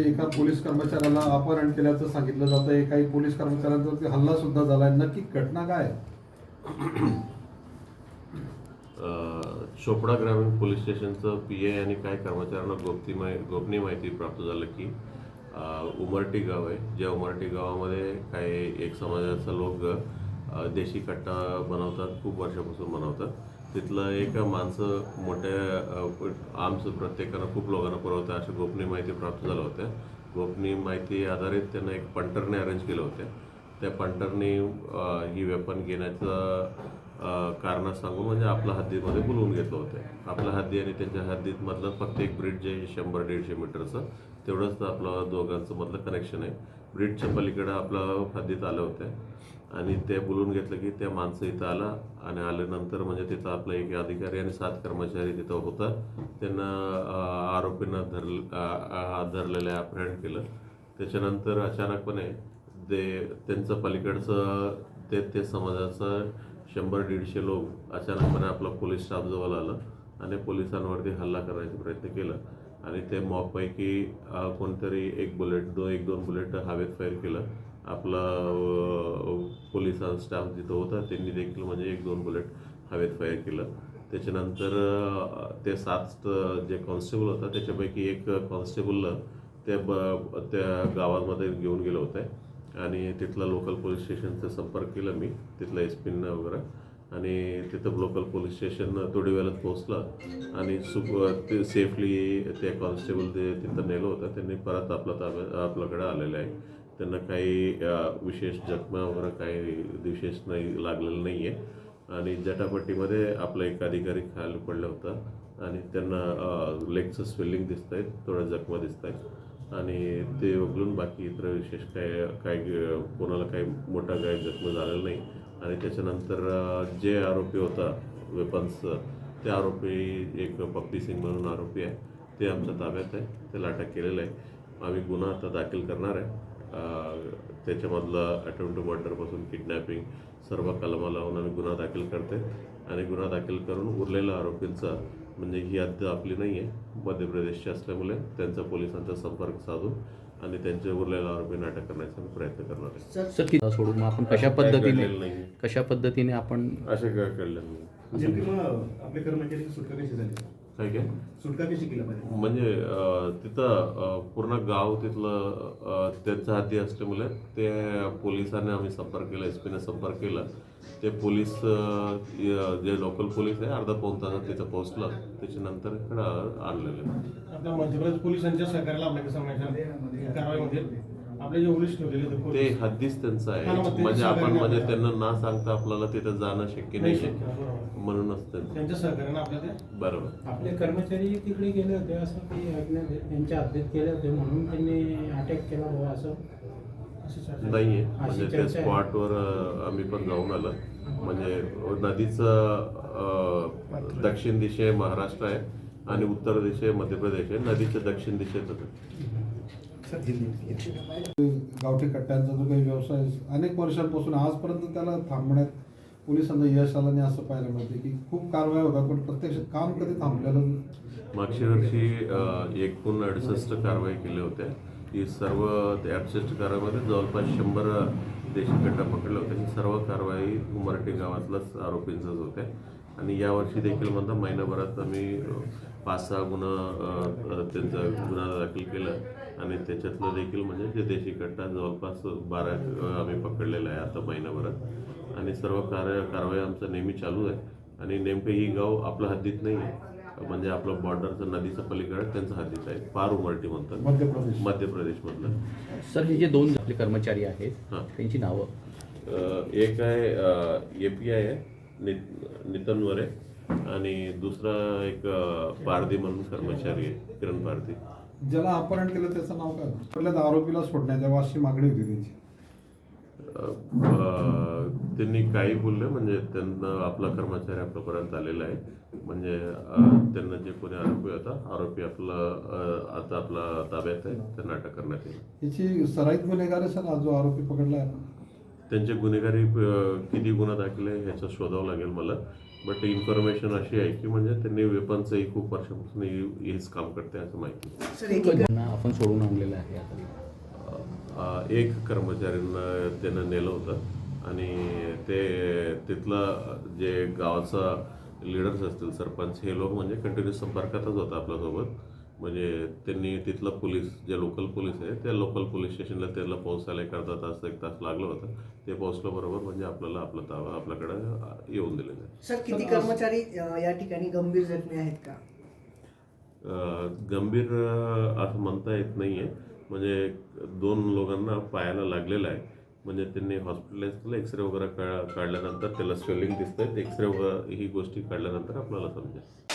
एका पोलीस कर्मचाऱ्याला अपहरण केल्याचं सांगितलं जातं. आहे काही पोलीस कर्मचाऱ्यांवरती हल्ला सुद्धा झाला आहे. नक्की घटना काय चोपडा ग्रामीण पोलीस स्टेशनचं पी ए आणि काही कर्मचाऱ्यांना गोपती माहि गोपनीय माहिती प्राप्त झालं की उमरटी गाव आहे. ज्या उमरटी गावामध्ये काही एक समाजाचा लोक देशी कट्टा बनवतात खूप वर्षापासून बनवतात. तिथलं एक माणसं मोठ्या आमचं प्रत्येकानं खूप लोकांना पुरवतं अशी गोपनीय माहिती प्राप्त झाल्या होत्या गोपनीय माहिती आधारित त्यांना एक पंटरने अरेंज केलं होतं. त्या पंटरने ही वेपन घेण्याचं कारण सांगून म्हणजे आपल्या हद्दीमध्ये बोलवून घेतलं होतं. आपल्या हद्दी आणि त्यांच्या हद्दीत मधलं फक्त एक ब्रिज आहे शंभर दीडशे मीटरचं. तेवढंच आपलं दोघांचं मधलं कनेक्शन आहे. ब्रिजच्या पलीकडं आपलं हद्दीत आलं होतं. आणि ते बोलून घेतलं की त्या माणसं इथं आला आणि आल्यानंतर म्हणजे तिथं आपला एक अधिकारी आणि सात कर्मचारी तिथं होता. त्यांना आरोपींना धर धरलेलं अपहरण केलं. त्याच्यानंतर अचानकपणे ते त्यांचं पलीकडचं ते ते समाजाचं शंभर दीडशे लोक अचानकपणे आपला पोलीस स्टाफ जवळ आलं आणि पोलिसांवरती हल्ला करायचा प्रयत्न केला. आणि ते मॉबपैकी कोणतरी एक बुलेट दो एक दोन बुलेट हवेत फायर केलं. आपला पोलिसां स्टाफ जिथं होता त्यांनी देखील म्हणजे एक दोन बुलेट हवेत फायर केलं. त्याच्यानंतर ते सात जे कॉन्स्टेबल होता त्याच्यापैकी एक कॉन्स्टेबल त्या ब त्या गावामध्ये घेऊन गेलं होतं. आणि तिथला लोकल पोलीस स्टेशनचा संपर्क केला मी तिथला एस पीनं वगैरे. आणि तिथं लोकल पोलीस स्टेशन थोडी वेळात पोहोचलं. आणि सुप ते सेफली त्या कॉन्स्टेबल ते तिथं नेलं होतं त्यांनी परत आपला ताब्या आपल्याकडे आलेलं आहे. त्यांना काही विशेष जखमा वगैरे काही विशेष नाही लागलेलं नाही आहे आणि जटापट्टीमध्ये आपला एक अधिकारी खाली पडला होता आणि त्यांना लेगचं स्वेलिंग दिसत आहेत थोड्या जखमा दिसत आहेत आणि ते वगळून बाकी इतर विशेष काय काय कोणाला काही मोठा काही जखमा झालेला नाही. आणि त्याच्यानंतर जे आरोपी होता वेपन्सचं ते आरोपी एक पप्पी सिंग म्हणून आरोपी आहे. ते आमच्या ताब्यात आहे. त्याला अटक केलेलं आहे. आम्ही गुन्हा आता दाखल करणार आहे. त्याच्यामधलं अटेम्प्ट टू मर्डरपासून किडनॅपिंग सर्व कलमा लावून आम्ही गुन्हा दाखल करते. आणि गुन्हा दाखल करून उरलेल्या आरोपींचा म्हणजे ही हद्द आपली नाही आहे मध्य प्रदेशची असल्यामुळे त्यांचा पोलिसांचा संपर्क साधून आणि त्यांचे उरलेल्या आरोपींना अटक करण्याचा प्रयत्न करणार आहे. सर सोडून आपण कशा पद्धतीने कशा पद्धतीने आपण असे काय कळलं नाही नेमकी मग आपल्या कर्मचाऱ्याची सुटका कशी झाली? काय काय सुटका कशी केली पाहिजे म्हणजे तिथं पूर्ण गाव तिथलं त्यांच्या हाती असल्यामुळे ते पोलिसांनी आम्ही संपर्क केला एस पीने संपर्क केला. ते पोलीस जे लोकल पोलीस आहे अर्धा पाऊन तासात तिथं पोहोचलं. त्याच्यानंतर इकडं आणलेलं. आता मध्य प्रदेश पोलिसांच्या सहकार्याला आपल्या कसं म्हणायचं कारवाईमध्ये ते हद्दीच त्यांचं आहे म्हणजे आपण म्हणजे नाही. त्यांना ना सांगता आपल्याला तिथं जाणं शक्य नाही नाही. म्हणूनच त्यांचं बरोबर आपले कर्मचारी तिकडे गेले होते असं काही ऐकण्यात. त्यांच्या हद्दीत गेले होते म्हणून त्यांनी अटॅक केला हो असं. नाहीये अशी म्हणजे ते चर्चा आहे. स्पॉटवर आम्ही पण जाऊन आलो म्हणजे नदीचं दक्षिण दिशे महाराष्ट्र आहे आणि उत्तर दिशे मध्य प्रदेश आहे नदीच्या दक्षिण दिशेत होतं गावठी कट्ट्यांचा जो काही व्यवसाय अनेक वर्षांपासून आजपर्यंत त्याला थांबण्यात पोलिसांना यश आलं नाही असं पाहायला मिळते की खूप कारवाया होतात पण प्रत्यक्षात काम कधी थांबलेलं मागच्या वर्षी एकूण अडुसष्ट कारवाई केल्या होत्या. ही सर्व त्या अडुसष्ट कारवाईमध्ये जवळपास शंभर देशी कट्टा पकडले होते ही सर्व कारवाई उमरटी गावातल्याच आरोपींचाच होत्या. आणि यावर्षी देखील म्हणता महिनाभरात आम्ही पाच सहा गुन्हा त्यांचा गुन्हा दाखल केला. आणि त्याच्यातलं देखील म्हणजे जे देशी कट्टा जवळपास बारा आम्ही पकडलेला आहे आता महिनाभरात. आणि सर्व कार्य कारवाई आमचं नेहमी चालू आहे. आणि नेमकं ही गाव आपल्या हद्दीत नाही आहे. म्हणजे आपलं बॉर्डरचं नदीचं पलीकडे त्यांचं हद्दीत आहे. पार उमरटी म्हणतात. मध्य प्रदेश. मध्य प्रदेशमधलं. सर हे जे दोन आपले कर्मचारी आहेत हां. त्यांची नावं? एक आहे ए पी आय आहे. नित नितन वरे आणि दुसरा एक पारधी म्हणून कर्मचारी आहे किरण पारधी. ज्याला अपहरण केलं त्याचं नाव काय पहिल्यांदा आरोपीला सोडण्यात यावं अशी मागणी होती त्यांची. त्यांनी काही बोलले म्हणजे त्यांना आपला कर्मचारी आपल्यापर्यंत आलेला आहे. म्हणजे त्यांना जे कोणी आरोपी होता आरोपी आपला आता आपला ताब्यात आहे त्यांना अटक करण्यात येईल. याची सराईत गुन्हेगार आहे सर जो आरोपी पकडला आहे. त्यांचे गुन्हेगारी किती गुन्हा दाखल आहे ह्याचं शोधावं लागेल मला. बट इन्फॉर्मेशन अशी आहे की म्हणजे त्यांनी वेपनचंही खूप वर्षापासून हेच काम करते असं माहिती आपण सोडून आणलेलं आहे आता. एक कर्मचाऱ्यांना त्यानं नेलं होतं आणि ते तिथलं जे गावाचा लिडर्स असतील सरपंच हे लोक म्हणजे कंटिन्यू संपर्कातच होतं आपल्यासोबत. म्हणजे त्यांनी तिथलं पोलीस जे लोकल पोलीस आहे त्या लोकल पोलीस स्टेशनला त्याला पोहोचायला एक अर्धा तास एक तास लागलं होतं. ते पोहोचलं बरोबर म्हणजे आपल्याला आपलं ताबा आपल्याकडं येऊन दिलेलं आहे सर किती कर्मचारी या ठिकाणी गंभीर जखमी आहेत का? गंभीर असं म्हणता येत नाही आहे म्हणजे दोन लोकांना पायाला लागलेलं आहे. म्हणजे त्यांनी हॉस्पिटलाइज केलं एक्सरे वगैरे काढल्यानंतर त्याला स्वेलिंग दिसतंय. एक्सरे वगैरे ही गोष्टी काढल्यानंतर आपल्याला समजेल.